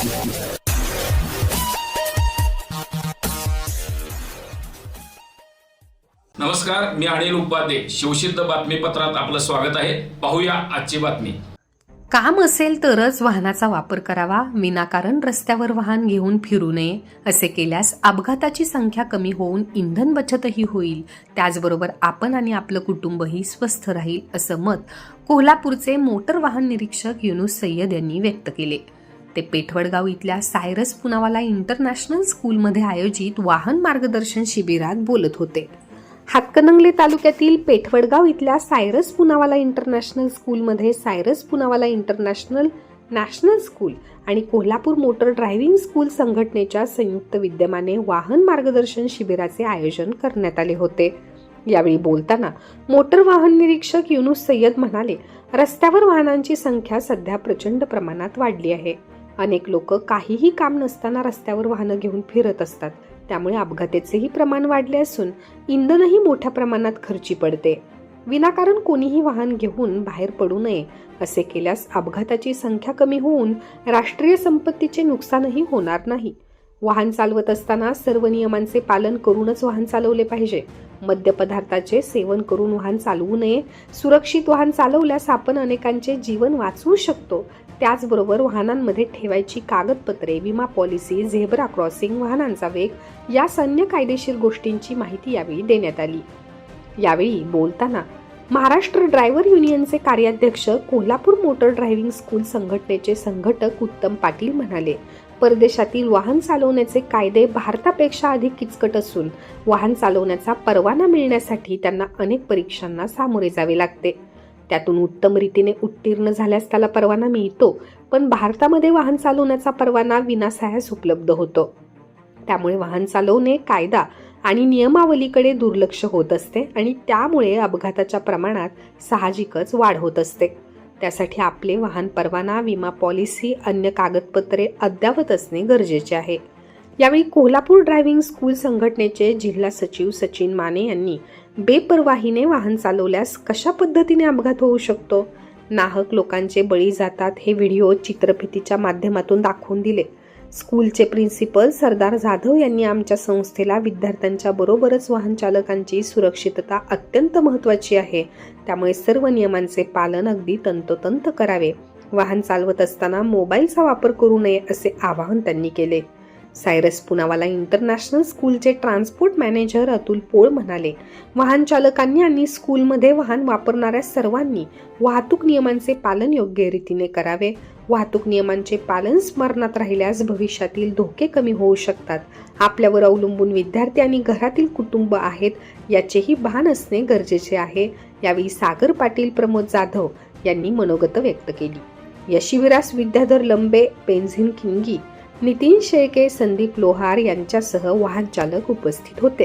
नमस्कार मी अनिल उपाध्ये. शिवसिद्ध बातमीपत्रात आपलं स्वागत आहे. पाहूया आजची बातमी. काम असेल तरच वाहनाचा वापर करावा. विनाकारण रस्त्यावर वाहन घेऊन फिरू नये असे केल्यास अपघाताची संख्या कमी होऊन इंधन बचतही होईल. त्याचबरोबर आपण आणि आपलं कुटुंबही स्वस्थ राहील असं मत कोल्हापूरचे मोटर वाहन निरीक्षक युनुस सय्यद यांनी व्यक्त केले. ते पेठवडगाव इथल्या सायरस पुनावाला इंटरनॅशनल स्कूलमध्ये आयोजित वाहन मार्गदर्शन शिबिरात बोलत होते. हातकणंगले तालुक्यातील पेठवडगाव इथल्या सायरस पुनावाला इंटरनॅशनल स्कूलमध्ये Cyrus Poonawala international national school आणि कोल्हापूर मोटर ड्रायव्हिंग स्कूल संघटनेच्या संयुक्त विद्यमाने वाहन मार्गदर्शन शिबिराचे आयोजन करण्यात आले होते. यावेळी बोलताना मोटर वाहन निरीक्षक युनुस सय्यद म्हणाले रस्त्यावर वाहनांची संख्या सध्या प्रचंड प्रमाणात वाढली आहे. अनेक लोक काहीही काम नसताना रस्त्यावर वाहनं घेऊन फिरत असतात. त्यामुळे अपघाताचेही प्रमाण वाढले असून इंधनही मोठ्या प्रमाणात खर्ची पडते. विनाकारण कोणीही वाहन घेऊन बाहेर पडू नये असे केल्यास अपघाताची संख्या कमी होऊन राष्ट्रीय संपत्तीचे नुकसानही होणार नाही. वाहन चालवत असताना सर्व नियमांचे पालन करूनच वाहन चालवले पाहिजे. मद्यपदार्थाचे सेवन करून वाहन चालवू नये. सुरक्षित वाहन चालवल्यास आपण अनेकांचे जीवन वाचवू शकतो. त्याचबरोबर वाहनांमध्ये ठेवायची कागदपत्रे विमा पॉलिसी झेब्रा क्रॉसिंग वाहनांचा वेग या अन्य कायदेशीर गोष्टींची माहिती यावेळी देण्यात आली. यावेळी बोलताना महाराष्ट्र ड्रायव्हर युनियनचे कार्याध्यक्ष कोल्हापूर मोटर ड्रायव्हिंग स्कूल संघटनेचे संघटक उत्तम पाटील म्हणाले परदेशातील वाहन चालवण्याचे कायदे भारतापेक्षा अधिक किचकट असून वाहन चालवण्याचा परवाना मिळण्यासाठी त्यांना अनेक परीक्षांना सामोरे जावे लागते. त्यातून उत्तम रीतीने उत्तीर्ण झाल्यास त्याला परवाना मिळतो पण भारतामध्ये वाहन चालवण्याचा परवाना विनासायास उपलब्ध होतो. त्यामुळे वाहन चालवणे कायदा आणि नियमावलीकडे दुर्लक्ष होत असते आणि त्यामुळे अपघाताच्या प्रमाणात साहजिकच वाढ होत असते. त्यासाठी आपले वाहन परवाना विमा पॉलिसी अन्य कागदपत्रे अद्यावत असणे गरजेचे आहे. यावेळी कोल्हापूर ड्रायव्हिंग स्कूल संघटनेचे जिल्हा सचिव सचिन माने यांनी बेपरवाहीने वाहन चालवल्यास कशा पद्धतीने अपघात होऊ शकतो? नाहक लोकांचे बळी जातात हे व्हिडिओ चित्रफितीच्या माध्यमातून दाखवून दिले. स्कूलचे प्रिन्सिपल सरदार जाधव यांनी आमच्या संस्थेला विद्यार्थ्यांच्या बरोबरच वाहन चालकांची सुरक्षितता अत्यंत महत्त्वाची आहे. त्यामुळे सर्व नियमांचे पालन अगदी तंतोतंत करावे. वाहन चालवत असताना मोबाईलचा वापर करू नये असे आवाहन त्यांनी केले. सायरस पुनावाला इंटरनॅशनल स्कूलचे ट्रान्सपोर्ट मॅनेजर अतुल पोळ म्हणाले वाहन चालकांनी आणि स्कूलमध्ये वाहन वापरणाऱ्या सर्वांनी वाहतूक नियमांचे पालन योग्य रीतीने करावे. वाहतूक नियमांचे पालन स्मरणात राहिल्यास भविष्यातील धोके कमी होऊ शकतात. आपल्यावर अवलंबून विद्यार्थी आणि घरातील कुटुंब आहेत याचेही भान असणे गरजेचे आहे. यावेळी सागर पाटील प्रमोद जाधव यांनी मनोगत व्यक्त केली. या शिबिरास विद्याधर लंबे पेन्झिन किंगी नितीन शेळके संदीप लोहार यांच्यासह वाहन चालक उपस्थित होते.